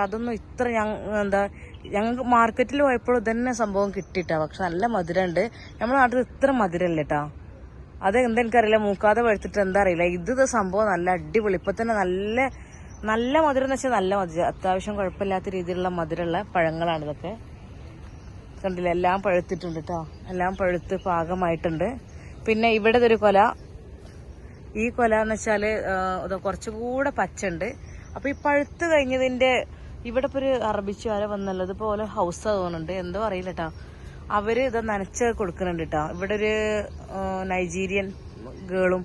അതൊന്നും ഇത്ര എന്താ ഞങ്ങൾക്ക് മാർക്കറ്റിൽ പോയപ്പോൾ ഇതന്നെ സംഭവം കിട്ടിട്ടാ. പക്ഷെ നല്ല മധുരമുണ്ട് നമ്മുടെ നാട്ടിൽ ഇത്ര മധുരമല്ല കേട്ടാ അത് എന്താ എനിക്കറിയില്ല. മൂക്കാതെ പഴുത്തിട്ട് എന്താ അറിയില്ല. ഇത് സംഭവം നല്ല അടിപൊളി. ഇപ്പൊ തന്നെ നല്ല നല്ല മധുരം എന്ന് വെച്ചാൽ നല്ല മധുരം. അത്യാവശ്യം കുഴപ്പമില്ലാത്ത രീതിയിലുള്ള മധുരമുള്ള പഴങ്ങളാണ് ഇതൊക്കെ. കണ്ടില്ല? എല്ലാം പഴുത്തിട്ടുണ്ട് കേട്ടോ എല്ലാം പഴുത്ത് പാകമായിട്ടുണ്ട്. പിന്നെ ഇവിടെ ഒരു കൊല. ഈ കൊല എന്ന് ഇത് കുറച്ചുകൂടെ പച്ചുണ്ട്. അപ്പൊ ഈ പഴുത്ത് കഴിഞ്ഞതിന്റെ ഇവിടെ ഇപ്പൊ ഒരു അറബിച്ചു വന്നുള്ളത് ഇതുപോലെ ഹൗസ് തോന്നുന്നുണ്ട്. എന്തോ അറിയില്ല കേട്ടോ അവർ ഇത് നനച്ച് കൊടുക്കുന്നുണ്ട് കേട്ടോ ഇവിടെ ഒരു നൈജീരിയൻ ഗേളും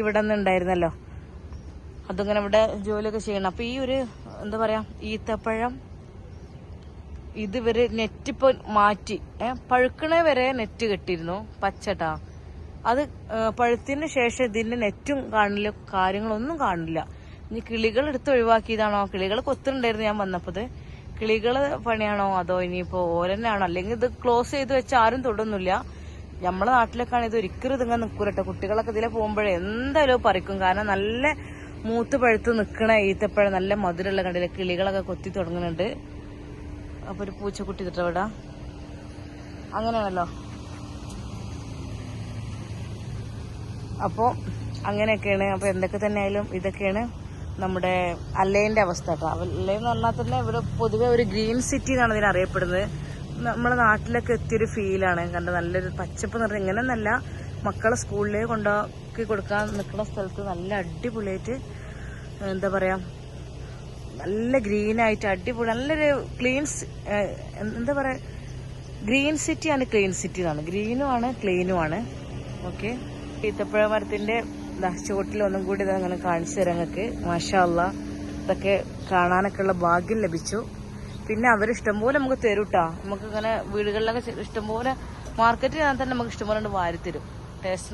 ഇവിടെ നിന്ന് ഉണ്ടായിരുന്നല്ലോ അതിങ്ങനെ ഇവിടെ ജോലിയൊക്കെ ചെയ്യണം. അപ്പൊ ഈ ഒരു എന്താ പറയാ ഈത്തപ്പഴം ഇത് ഇവർ നെറ്റ് ഇപ്പൊ മാറ്റി ഏ പഴുക്കണ വരെ നെറ്റ് കെട്ടിയിരുന്നു പച്ചട്ടാ. അത് പഴുത്തിന് ശേഷം ഇതിന്റെ നെറ്റും കാണില്ല കാര്യങ്ങളൊന്നും കാണില്ല. ഇനി കിളികൾ എടുത്ത് ഒഴിവാക്കിയതാണോ? കിളികൾ കൊത്തുണ്ടായിരുന്നു ഞാൻ വന്നപ്പോ കിളികൾ പണിയാണോ? അതോ ഇനിയിപ്പോ ഓരന്നാണോ? അല്ലെങ്കിൽ ഇത് ക്ലോസ് ചെയ്ത് വെച്ച് ആരും തൊടുന്നില്ല നമ്മളെ നാട്ടിലൊക്കെയാണ് ഇത് ഒരിക്കലും ഇതിങ്ങനെ നിൽക്കൂലട്ടോ കുട്ടികളൊക്കെ ഇതിലെ പോകുമ്പോഴേ എന്തായാലും പറിക്കും. കാരണം നല്ല മൂത്ത് പഴുത്ത് നിൽക്കണ ഈത്തപ്പഴം നല്ല മധുരമുള്ള കണ്ടില്ല? കിളികളൊക്കെ കൊത്തി തുടങ്ങുന്നുണ്ട്. അപ്പൊ ഒരു പൂച്ചക്കുട്ടി ഇട്ടിട്ട് ഇവിടെ? അങ്ങനെയാണല്ലോ. അപ്പോൾ അങ്ങനെയൊക്കെയാണ്. അപ്പോൾ എന്തൊക്കെ തന്നെ ആയാലും ഇതൊക്കെയാണ്. നമ്മുടെ അല്ലേന്റെ അവസ്ഥ കേട്ടോ. അല്ലേ എന്ന് പറഞ്ഞാൽ തന്നെ ഇവിടെ പൊതുവെ ഒരു ഗ്രീൻ സിറ്റി എന്നാണ് ഇതിന് അറിയപ്പെടുന്നത്. നമ്മുടെ നാട്ടിലൊക്കെ എത്തിയൊരു ഫീലാണ് കണ്ട നല്ലൊരു പച്ചപ്പ് നിറഞ്ഞ ഇങ്ങനെയൊന്നല്ല മക്കളെ സ്കൂളിലേക്ക് കൊണ്ടാക്കി കൊടുക്കാൻ നിൽക്കുന്ന സ്ഥലത്ത് നല്ല അടിപൊളിയായിട്ട് എന്താ പറയാ നല്ല ഗ്രീൻ ആയിട്ട് അടിപൊളി നല്ലൊരു ക്ലീൻ എന്താ പറയാ ഗ്രീൻ സിറ്റിയാണ് ക്ലീൻ സിറ്റി എന്നാണ്. ഗ്രീനുമാണ് ക്ലീനുമാണ് ഓക്കെ ഈത്തപ്പഴ മരത്തിന്റെ ചുവട്ടിൽ ഒന്നും കൂടി അങ്ങനെ കാണിച്ചു തരാം നിങ്ങൾക്ക് മാഷാല്ല ഇതൊക്കെ കാണാനൊക്കെ ഉള്ള ഭാഗ്യം ലഭിച്ചു. പിന്നെ അവർ ഇഷ്ടംപോലെ നമുക്ക് തരും കേട്ടോ നമുക്ക് ഇങ്ങനെ വീടുകളിലൊക്കെ ഇഷ്ടംപോലെ മാർക്കറ്റിൽ തന്നെ നമുക്ക് ഇഷ്ടംപോലെ വാരി തരും ടേസ്റ്റ്